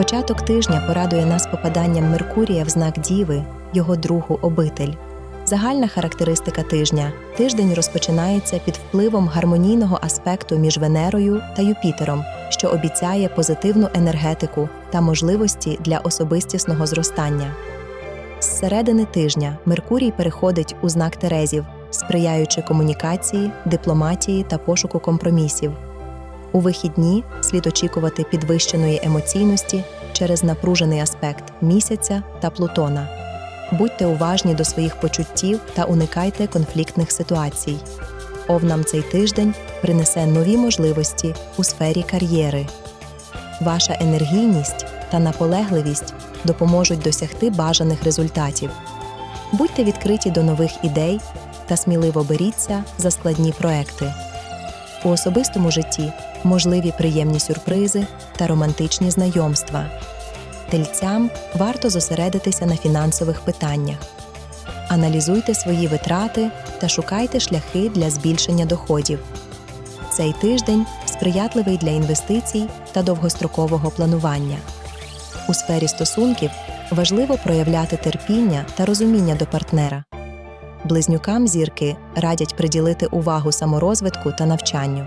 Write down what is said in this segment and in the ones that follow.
Початок тижня порадує нас попаданням Меркурія в знак Діви, його другу обитель. Загальна характеристика тижня тиждень розпочинається під впливом гармонійного аспекту між Венерою та Юпітером, що обіцяє позитивну енергетику та можливості для особистісного зростання. З середини тижня Меркурій переходить у знак Терезів, сприяючи комунікації, дипломатії та пошуку компромісів. У вихідні слід очікувати підвищеної емоційності через напружений аспект місяця та Плутона. Будьте уважні до своїх почуттів та уникайте конфліктних ситуацій. Овнам цей тиждень принесе нові можливості у сфері кар'єри. Ваша енергійність та наполегливість допоможуть досягти бажаних результатів. Будьте відкриті до нових ідей та сміливо беріться за складні проекти. У особистому житті можливі приємні сюрпризи та романтичні знайомства. Тельцям варто зосередитися на фінансових питаннях. Аналізуйте свої витрати та шукайте шляхи для збільшення доходів. Цей тиждень сприятливий для інвестицій та довгострокового планування. У сфері стосунків важливо проявляти терпіння та розуміння до партнера. Близнюкам зірки радять приділити увагу саморозвитку та навчанню.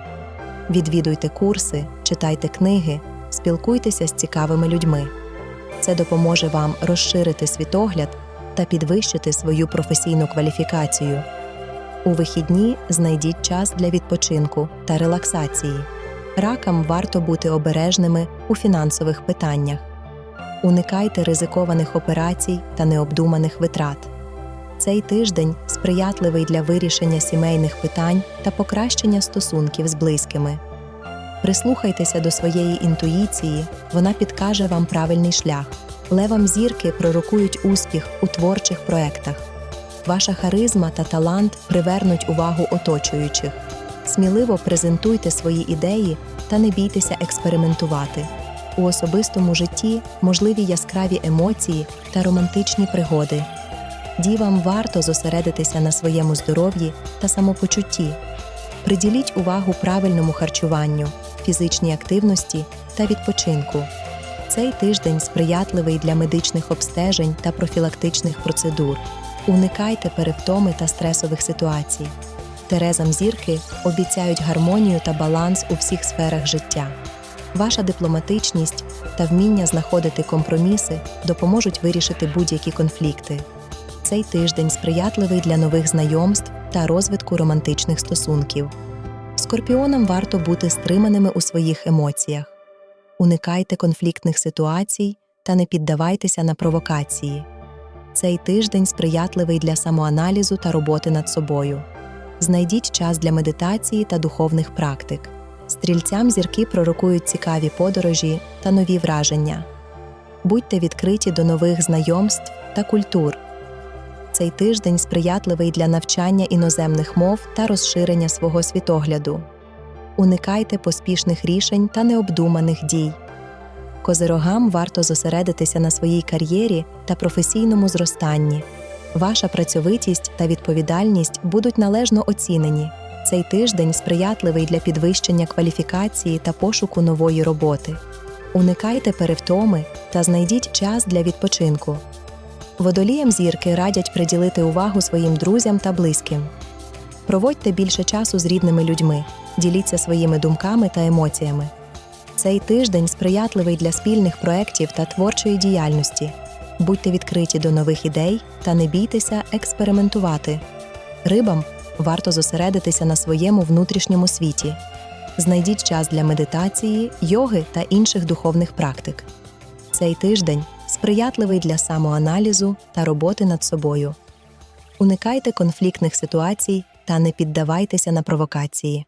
Відвідуйте курси, читайте книги, спілкуйтеся з цікавими людьми. Це допоможе вам розширити світогляд та підвищити свою професійну кваліфікацію. У вихідні знайдіть час для відпочинку та релаксації. Ракам варто бути обережними у фінансових питаннях. Уникайте ризикованих операцій та необдуманих витрат. Цей тиждень сприятливий для вирішення сімейних питань та покращення стосунків з близькими. Прислухайтеся до своєї інтуїції, вона підкаже вам правильний шлях. Левам зірки пророкують успіх у творчих проектах. Ваша харизма та талант привернуть увагу оточуючих. Сміливо презентуйте свої ідеї та не бійтеся експериментувати. У особистому житті можливі яскраві емоції та романтичні пригоди. Дівам варто зосередитися на своєму здоров'ї та самопочутті. Приділіть увагу правильному харчуванню, фізичній активності та відпочинку. Цей тиждень сприятливий для медичних обстежень та профілактичних процедур. Уникайте перевтоми та стресових ситуацій. Терезам зірки обіцяють гармонію та баланс у всіх сферах життя. Ваша дипломатичність та вміння знаходити компроміси допоможуть вирішити будь-які конфлікти. Цей тиждень сприятливий для нових знайомств та розвитку романтичних стосунків. Скорпіонам варто бути стриманими у своїх емоціях. Уникайте конфліктних ситуацій та не піддавайтеся на провокації. Цей тиждень сприятливий для самоаналізу та роботи над собою. Знайдіть час для медитації та духовних практик. Стрільцям зірки пророкують цікаві подорожі та нові враження. Будьте відкриті до нових знайомств та культур. Цей тиждень сприятливий для навчання іноземних мов та розширення свого світогляду. Уникайте поспішних рішень та необдуманих дій. Козирогам варто зосередитися на своїй кар'єрі та професійному зростанні. Ваша працьовитість та відповідальність будуть належно оцінені. Цей тиждень сприятливий для підвищення кваліфікації та пошуку нової роботи. Уникайте перевтоми та знайдіть час для відпочинку. Водоліям зірки радять приділити увагу своїм друзям та близьким. Проводьте більше часу з рідними людьми, діліться своїми думками та емоціями. Цей тиждень сприятливий для спільних проєктів та творчої діяльності. Будьте відкриті до нових ідей та не бійтеся експериментувати. Рибам варто зосередитися на своєму внутрішньому світі. Знайдіть час для медитації, йоги та інших духовних практик. Цей тиждень сприятливий для самоаналізу та роботи над собою. Уникайте конфліктних ситуацій та не піддавайтеся на провокації.